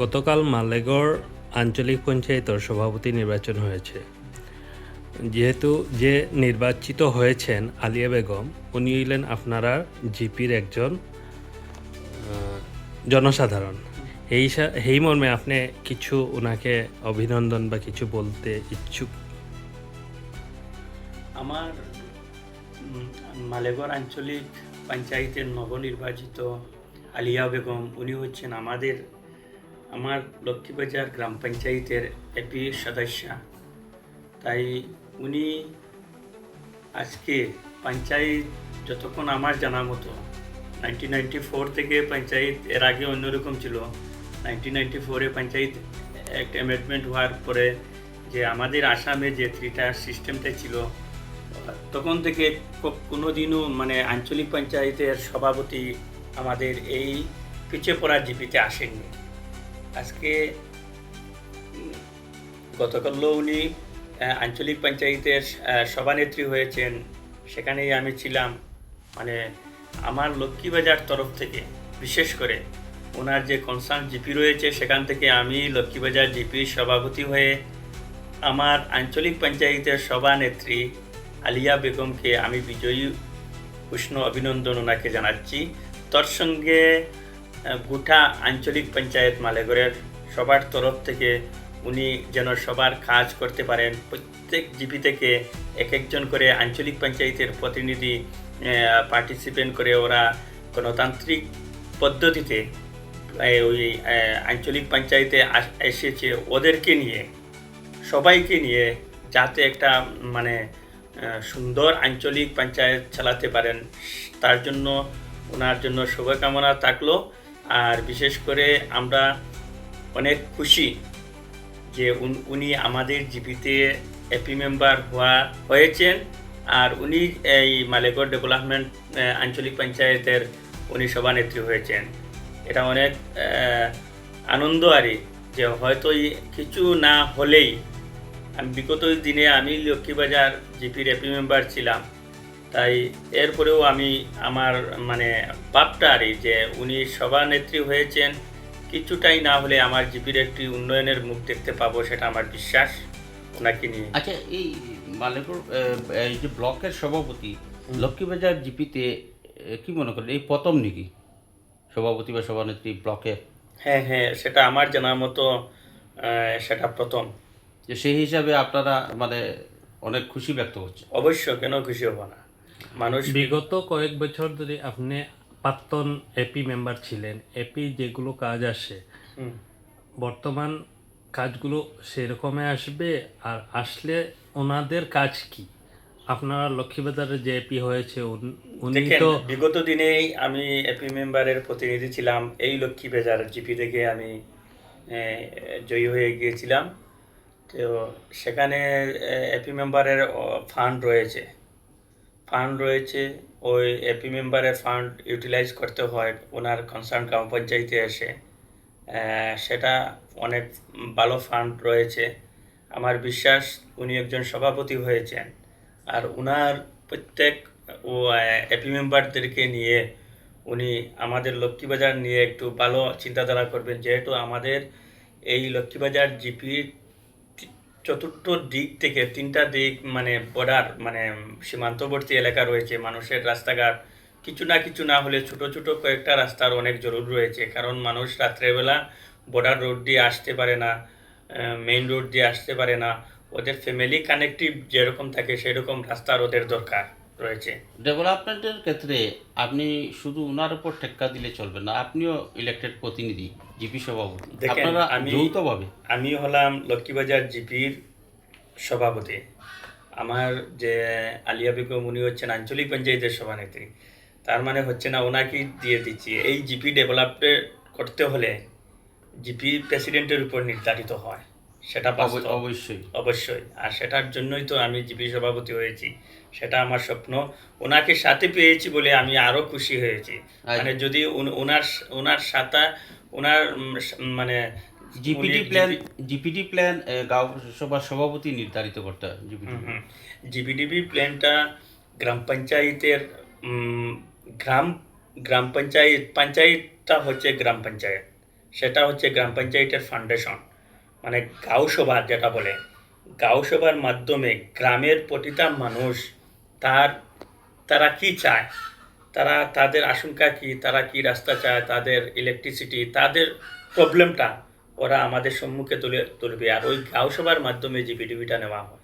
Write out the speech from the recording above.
গতকাল মালেগড় আঞ্চলিক পঞ্চায়েতের সভাপতি নির্বাচন হয়েছে। যেহেতু যে নির্বাচিত হয়েছেন আলিয়া বেগম, উনি হইলেন আপনারা জিপির একজন জনসাধারণ। এই এই মর্মে আপনি কিছু ওনাকে অভিনন্দন বা কিছু বলতে ইচ্ছুক? আমার মালেগড় আঞ্চলিক পঞ্চায়েতের নবনির্বাচিত আলিয়া বেগম, উনি হচ্ছেন আমাদের আমার লক্ষ্মীবাজার গ্রাম পঞ্চায়েতের এপি সদস্যা। তাই উনি আজকে পঞ্চায়েত যতক্ষণ আমার জানা মতো নাইনটিন নাইনটি ফোর থেকে পঞ্চায়েত এর আগে অন্যরকম ছিল। নাইনটিন নাইনটি ফোরে পঞ্চায়েত একটা অ্যামেন্ডমেন্ট হওয়ার পরে যে আমাদের আসামে যে থ্রিটার সিস্টেমটা ছিল, তখন থেকে ক- কোনোদিনও মানে আঞ্চলিক পঞ্চায়েতের সভাপতি আমাদের এই পিছিয়ে পড়া জিপিতে আসেননি। আজকে উম, গতকালও উনি আঞ্চলিক পঞ্চায়েতের সভানেত্রী হয়েছেন। সেখানেই আমি ছিলাম। মানে আমার লক্ষ্মীবাজার তরফ থেকে বিশেষ করে ওনার যে কনসার্ন জিপি রয়েছে সেখান থেকে আমি লক্ষ্মীবাজার জিপির সভাপতি হয়ে আমার আঞ্চলিক পঞ্চায়েতের সভানেত্রী আলিয়া বেগমকে আমি বিজয়ী উষ্ণ অভিনন্দন ওনাকে জানাচ্ছি। তার সঙ্গে গোটা আঞ্চলিক পঞ্চায়েত মালেগড়ের সবার তরফ থেকে উনি যেন সবার কাজ করতে পারেন, প্রত্যেক জিপি থেকে এক একজন করে আঞ্চলিক পঞ্চায়েতের প্রতিনিধি পার্টিসিপেন্ট করে ওরা গণতান্ত্রিক পদ্ধতিতে ওই আঞ্চলিক পঞ্চায়েতে এসেছে ওদেরকে নিয়ে, সবাইকে নিয়ে যাতে একটা মানে সুন্দর আঞ্চলিক পঞ্চায়েত চালাতে পারেন। তার জন্য ওনার জন্য শুভকামনা থাকল। আর বিশেষ করে আমরা অনেক খুশি যে উন- আমাদের জিপিতে এপি মেম্বার হওয়া হয়েছেন আর উনি এই মালেগড় ডেভেলপমেন্ট আঞ্চলিক পঞ্চায়েতের উনি সভানেত্রী হয়েছেন। এটা অনেক আনন্দ আরই যে হয়তো কিছু না হলেই, আমি বিগত দিনে আমি লক্ষ্মীবাজার জিপির এপি মেম্বার ছিলাম। তাই এরপরেও আমি আমার মানে ভাবটা আরই যে উনি সভানেত্রী হয়েছেন কিছুটাই না হলে আমার জিপির একটি উন্নয়নের মুখ দেখতে পাবো সেটা আমার বিশ্বাস। ওনাকে নিয়ে। আচ্ছা এই মালেপুর এই যে ব্লকের সভাপতি লক্ষ্মীবাজার জিপিতে কি মনে করেন? এই প্রথম নাকি? সভাপতি বা সভানেত্রী ব্লকের হ্যাঁ হ্যাঁ সেটা আমার জানার মতো সেটা প্রথম। যে সেই হিসাবে আপনারা মানে অনেক খুশি ব্যক্ত করছে অবশ্য কেন খুশি হব না? মানুষ বিগত কয়েক বছর ধরে আপনি প্রাক্তন এপি মেম্বার ছিলেন এপি যেগুলো কাজ আসে বর্তমান কাজগুলো সেরকমই আসবে আর আসলে ওনাদের কাজ কি? আপনারা লক্ষ্মীবাজারে যে এপি হয়েছে উন- তো বিগত দিনেই আমি এপি মেম্বারের প্রতিনিধি ছিলাম এই লক্ষ্মী বেজার জিপি থেকে আমি জয়ী হয়ে গিয়েছিলাম। তো সেখানে এপি মেম্বারের ফান্ড রয়েছে। ফান্ড রয়েছে, ওই এপি মেম্বারের ফান্ড ইউটিলাইজ করতে হয়, ওনার কনসার্ন গ্রাম পঞ্চায়েতে এসে। সেটা অনেক ভালো ফান্ড রয়েছে। আমার বিশ্বাস উনি একজন সভাপতি হয়েছেন। আর উনার প্রত্যেক, ও এপি মেম্বারদেরকে নিয়ে উনি আমাদের লক্ষ্মীবাজার নিয়ে একটু ভালো চিন্তাধারা করবেন। যেহেতু আমাদের এই লক্ষ্মীবাজার জিপির চতুর্থ দিক থেকে, তিনটা দিক মানে বর্ডার মানে সীমান্তবর্তী এলাকা রয়েছে, মানুষের রাস্তাঘাট, কিছু না কিছু না হলে ছোট ছোট কয়েকটা রাস্তার অনেক জরুর রয়েছে, কারণ মানুষ রাত্রেবেলা বর্ডার রোড দিয়ে আসতে পারে না মেইন রোড দিয়ে আসতে পারে না, ওদের ফ্যামিলি কানেক্টিভ যেরকম থাকে সেরকম রাস্তার ওদের দরকার। রয়েছে। ডেভেলপমেন্টের ক্ষেত্রে আপনি শুধু ওনার উপর টেক্কা দিলে চলবে না আপনিও ইলেক্টেড প্রতিনিধি জিপি সভাপতি। দেখেন, আপনারা আমি- যৌথভাবে আমি হলাম লক্ষ্মীবাজার জিপির সভাপতি। আমার যে আলিয়া বেগম উনি হচ্ছেন আঞ্চলিক পঞ্চায়েতের সভানেত্রী। তার মানে হচ্ছে না ওনাকেই দিয়ে দিচ্ছি। এই জিপি ডেভেলপমেন্ট করতে হলে জিপি প্রেসিডেন্টের উপর নির্ধারিত হয়। সেটা অব- অবশ্যই। অবশ্যই। আর সেটার জন্যই তো আমি জিপি সভাপতি হয়েছি। সেটা আমার স্বপ্ন। ওনাকে সাথে পেয়েছি বলে আমি আরও খুশি হয়েছি। মানে যদি ওনার ওনার সাথে ওনার মানে জিপিডি প্ল্যান জিপিডি প্ল্যান গাঁও সভার সভাপতি নির্ধারিত করতে হয় জিপিডি। প্ল্যানটা গ্রাম পঞ্চায়েতের গ্রাম গ্রাম পঞ্চায়েত পঞ্চায়েতটা হচ্ছে গ্রাম পঞ্চায়েত। সেটা হচ্ছে গ্রাম পঞ্চায়েতের ফাউন্ডেশন। মানে গাউসভার যেটা বলে, গাউসভার মাধ্যমে গ্রামের প্রতিটা মানুষ তার, তারা কি চায়? তারা, তাদের আশঙ্কা কি? তারা কি রাস্তা চায়? তাদের ইলেকট্রিসিটি তাদের প্রবলেমটা ওরা আমাদের সম্মুখে তুলে, তুলবে। আর ওই গাউসভার সভার মাধ্যমে যে ভিডিওটা নেওয়া হয়।